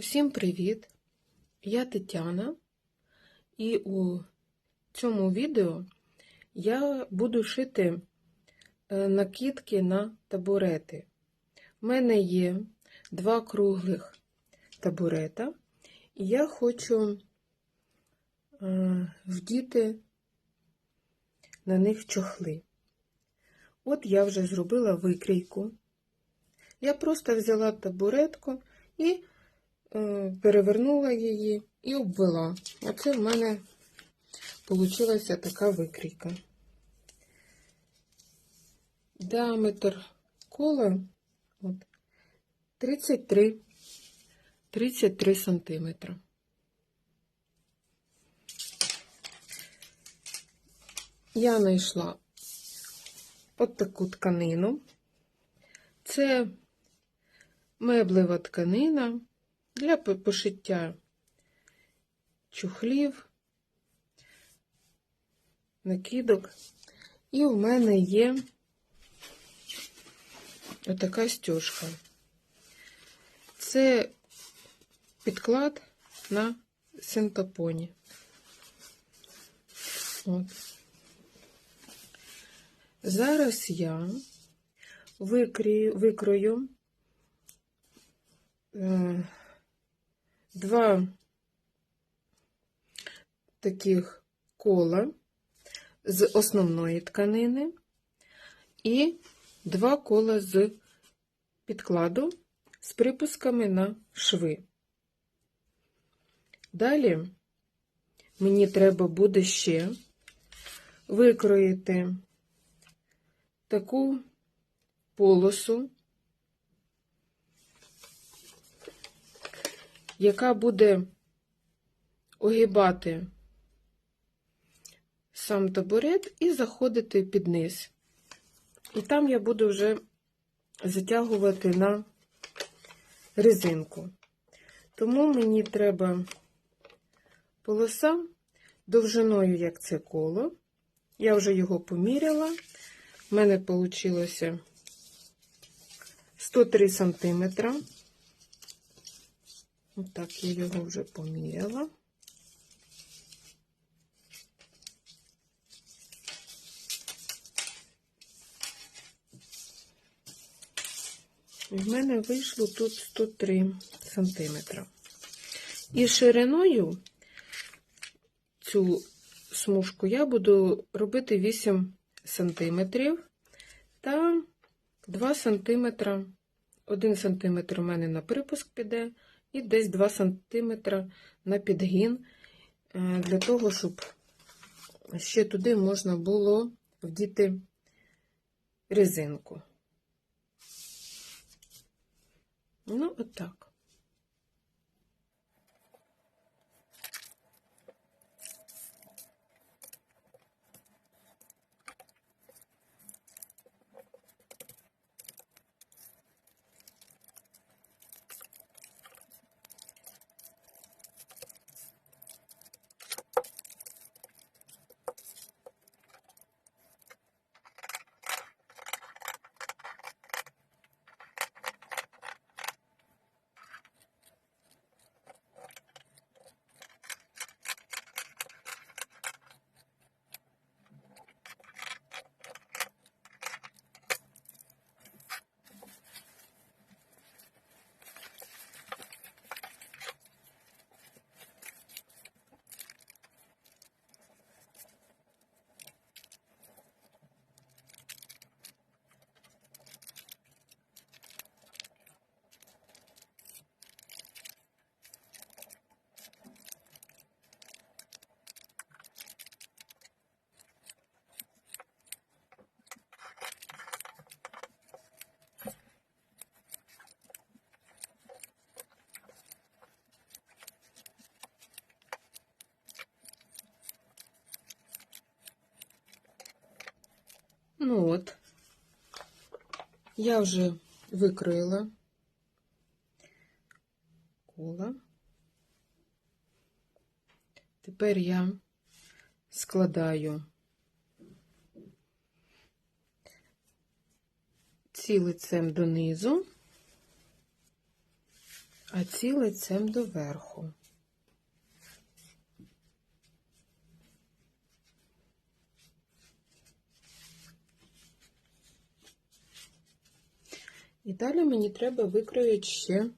Усім привіт! Я Тетяна, і у цьому відео я буду шити е, накидки на табурети. У мене є два круглих табурета, і я хочу е, вдіти на них чохли. От я вже зробила викрійку. Я просто взяла табуретку і перевернула її і обвела. Оце в мене вийшла така викрійка. Діаметр кола от, 33, 33 сантиметра. Я знайшла от таку тканину. Це меблева тканина для пошиття чухлів, накидок. І в мене є отака стяжка. Це підклад на синтопоні. От. Зараз я викрию, викрою е, два таких кола з основної тканини і два кола з підкладу з припусками на шви. Далі мені треба буде ще викроїти таку полосу, яка буде огибати сам табурет і заходити під низ. І там я буду вже затягувати на резинку. Тому мені треба полоса довжиною, як це коло. Я вже його поміряла. У мене вийшло 103 сантиметра. Отак я його вже поміряла. В мене вийшло тут 103 сантиметра. І шириною цю смужку я буду робити 8 сантиметрів та 2 сантиметра. 1 сантиметр у мене на припуск піде, і десь 2 см на підгін, е, для того, щоб ще туди можна було вдіти резинку. Ну, отак. Ну от, я вже викроїла коло. Тепер я складаю ці лицем донизу, а ці лицем доверху. Далі мені треба викроїти ще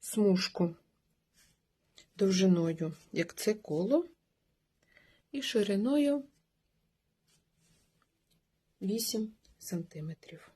смужку довжиною, як це коло, і шириною 8 сантиметрів.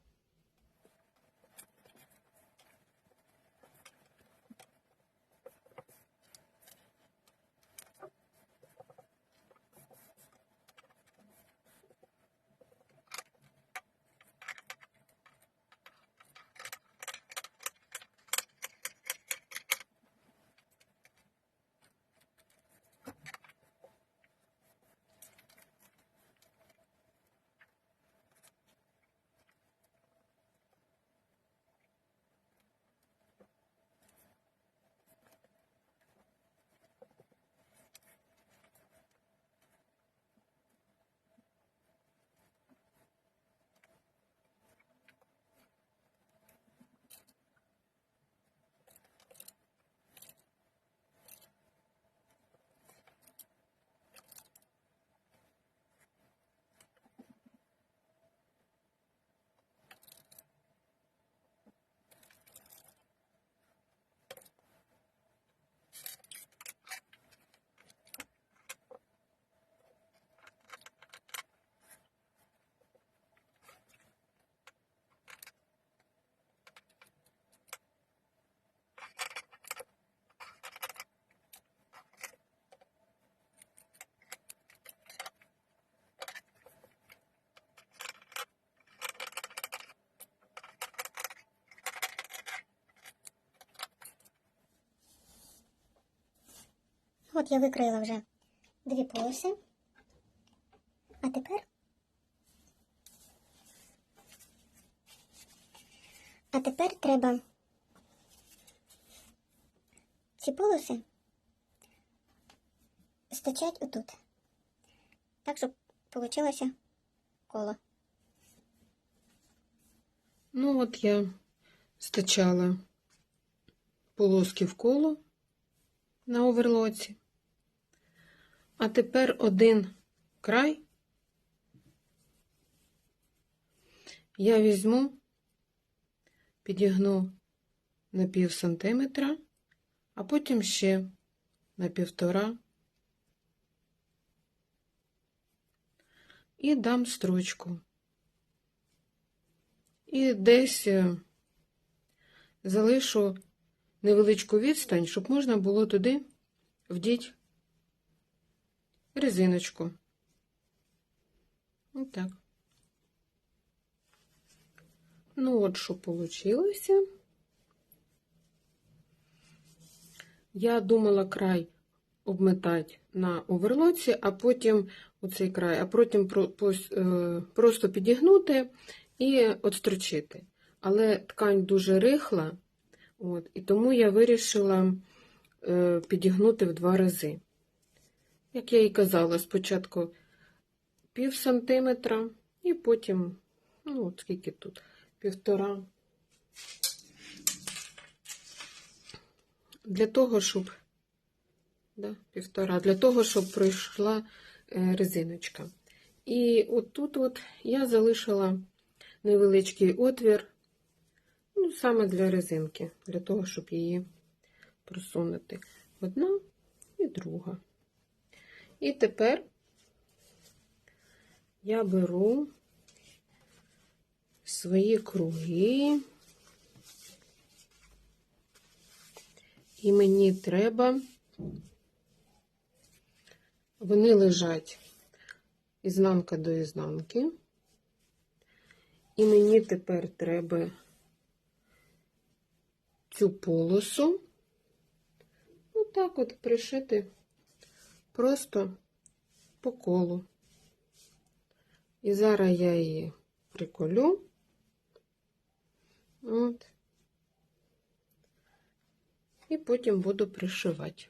От я викроїла вже дві полоси. А тепер. А тепер треба ці полоси стачать отут. Так, щоб вийшло коло. Ну, от я стачала полоски в коло на оверлоці. А тепер один край я візьму, підігну на пів сантиметра, а потім ще на півтора і дам строчку. І десь е, залишу невеличку відстань, щоб можна було туди вдіть резиночку. Отак. Ну, от що вийшло. Я думала край обметати на оверлоці, а потім оцей край, а потім е, просто підігнути і отстрочити. Але ткань дуже рихла, от, і тому я вирішила е, підігнути в два рази. Як я і казала, спочатку пів сантиметра, і потім, ну, от скільки тут, півтора. Для того, щоб да, півтора, для того, щоб пройшла е, резиночка. І от тут от я залишила невеличкий отвір, ну, саме для резинки, для того, щоб її просунути. Одна і друга. І тепер я беру свої круги, і мені треба, вони лежать ізнанка до ізнанки. І мені тепер треба цю полосу отак от пришити просто по колу. І зараз я її приколю. От. І потім буду пришивати.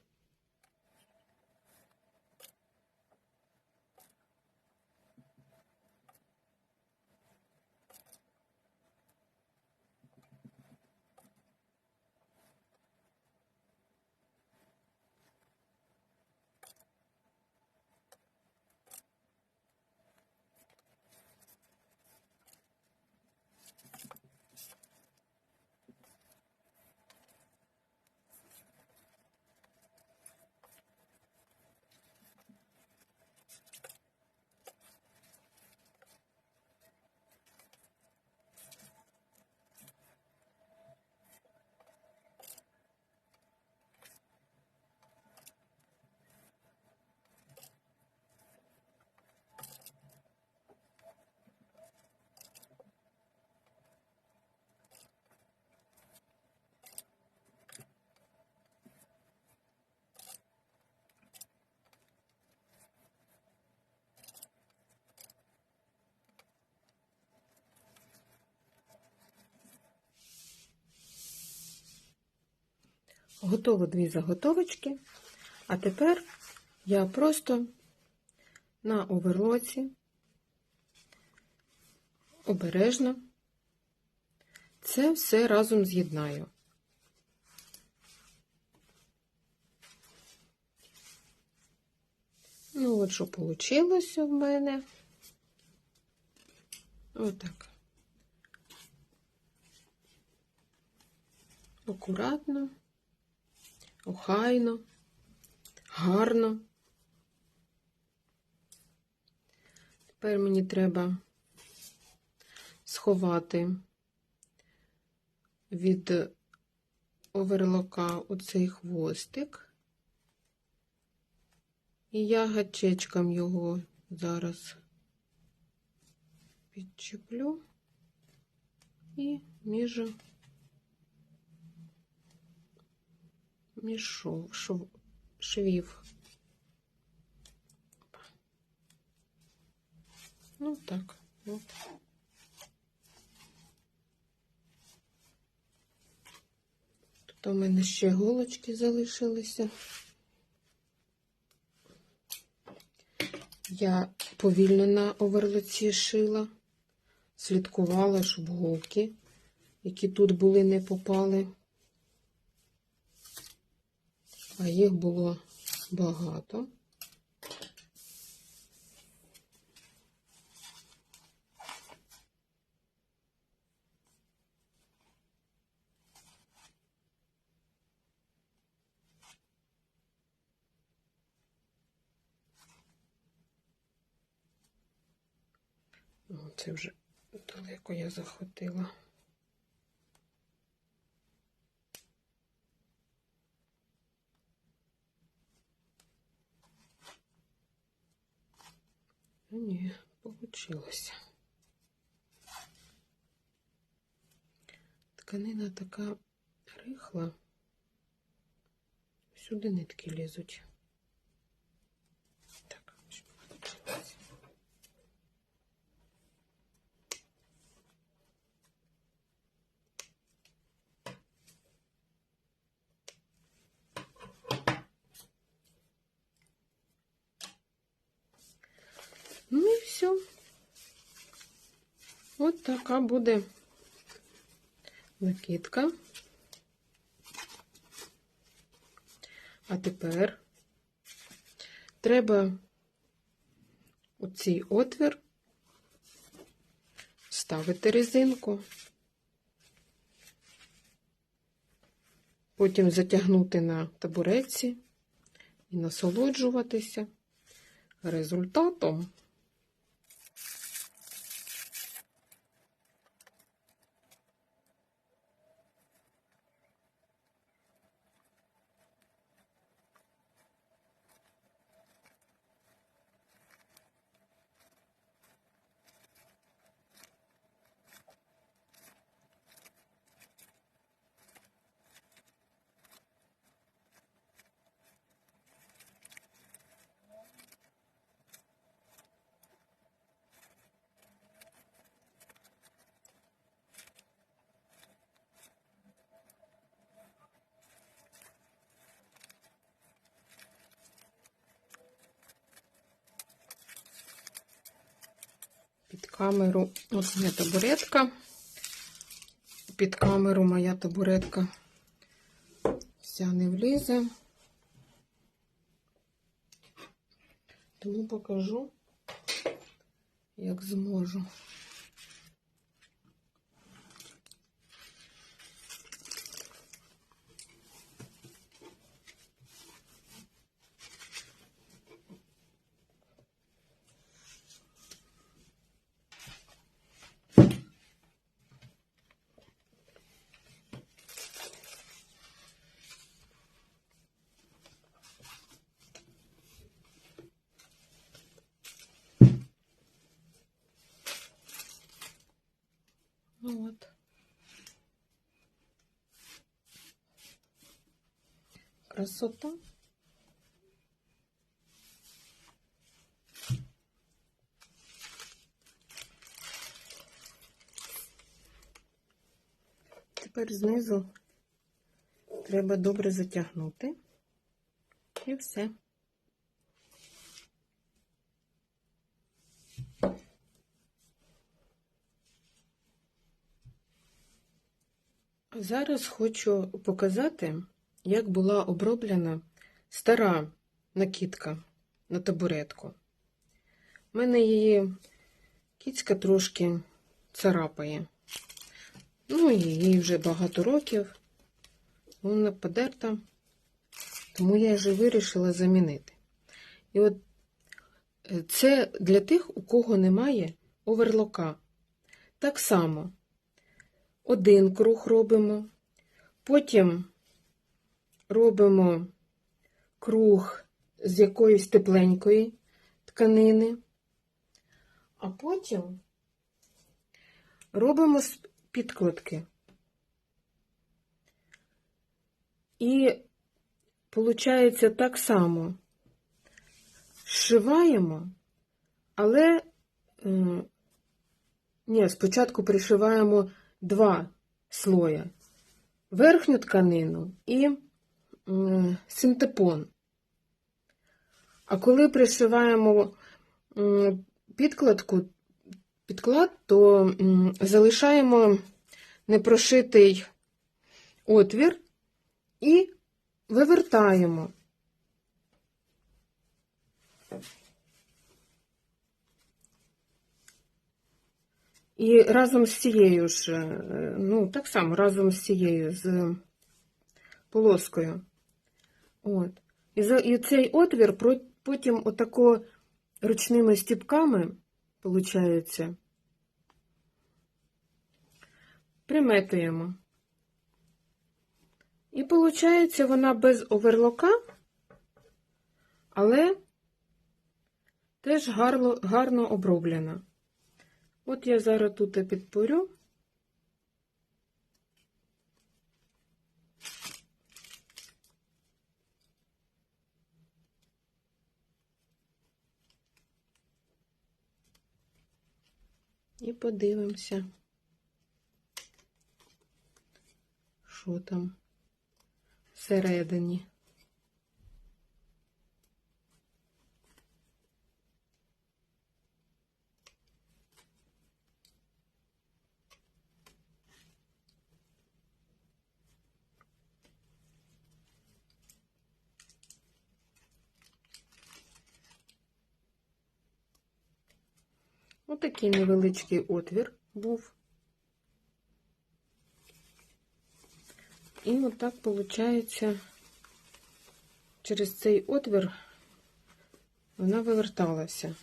Готово дві заготовочки. А тепер я просто на оверлоці обережно це все разом з'єднаю. Ну, от що вийшло в мене. Отак. Акуратно, охайно, гарно. Тепер мені треба сховати від оверлока оцей хвостик. І я гачечком його зараз підчеплю і між шов, шов, швів. Ну так, от. Тут у мене ще голочки залишилися. Я повільно на оверлоці шила, слідкувала, щоб голки, які тут були, не попали. А їх було багато. Це вже далеко я захотіла. Ні, получилося. Тканина така рихла. всюди нитки лізуть. Так, що получилось. Ну і все. От така буде накидка. А тепер треба у цей отвір ставити резинку. Потім затягнути на табуреці і насолоджуватися результатом. Під камеру, ось моя табуретка. Під камеру моя табуретка вся не влізе. Тому покажу, як зможу. Ну от. Красота. Тепер знизу треба добре затягнути. І все. Зараз хочу показати, як була оброблена стара накидка на табуретку. У мене її кіцька трошки царапає. Ну, їй вже багато років. Вона подерта, тому я вже вирішила замінити. І от е, це для тих, у кого немає оверлока. Так само один круг робимо, потім робимо круг з якоїсь тепленької тканини, а потім робимо з підкладки. І виходить так само. Зшиваємо, але е, ні, спочатку пришиваємо два слоя. Верхню тканину і синтепон. А коли пришиваємо підкладку, підклад, то залишаємо непрошитий отвір і вивертаємо. І разом з цією ж, е, ну, так само, разом з цією, з полоскою. От. І, за, і цей отвір потім отако ручними стіпками, виходить, приметуємо. І виходить, вона без оверлока, але теж гарно, гарно оброблена. От я зараз тут підпорю. І подивимося, що там всередині. Отакий невеличкий отвір був. І отак виходить, через цей отвір вона виверталася.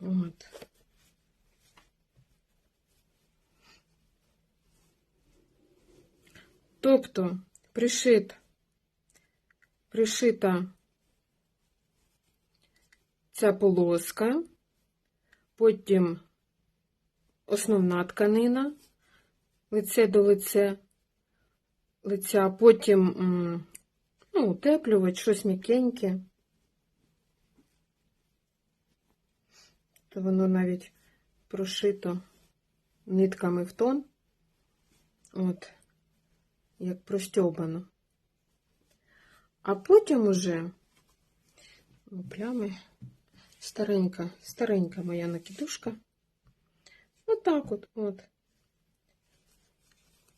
От. Тобто пришит, пришита ця полоска, потім основна тканина, лице до лице, лиця, потім ну, утеплювач, щось м'якеньке. То воно навіть прошито нитками в тон, от, як простьобано. А потім уже ну, плями. Старенька, старенька моя накидушка. Отак от, от.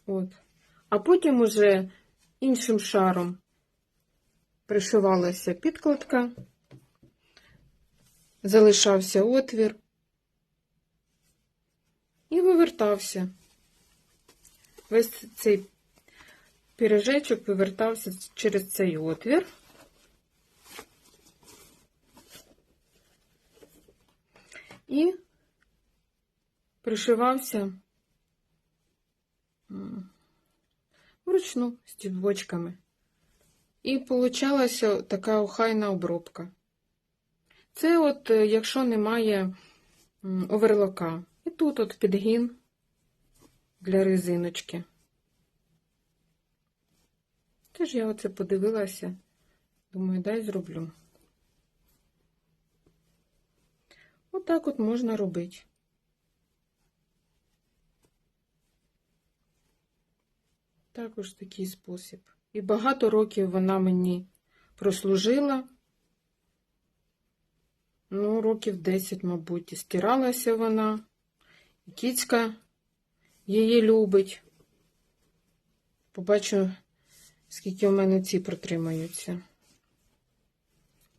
От. А потім уже іншим шаром пришивалася підкладка, залишався отвір і вивертався. Весь цей пірожечок вивертався через цей отвір. І пришивався вручну стібочками. І получалася така охайна обробка. Це от, е, якщо немає оверлока. І тут от підгін для резиночки. Теж я оце подивилася. Думаю, дай зроблю. Отак от можна робити. Також такий спосіб. І багато років вона мені прослужила. Ну, років 10, мабуть, і стиралася вона. І кіцька її любить. Побачу, скільки в мене ці протримаються.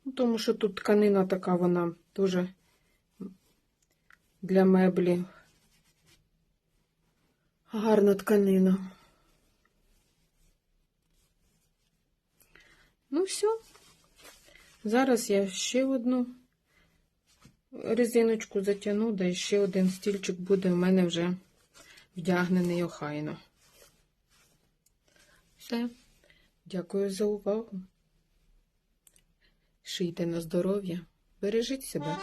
Ну, тому що тут тканина така, вона дуже для меблі. Гарна тканина. Ну, все. Зараз я ще одну резиночку затягну, да і ще один стільчик буде в мене вже вдягнений охайно. Все. Дякую за увагу. Шийте на здоров'я. Бережіть себе.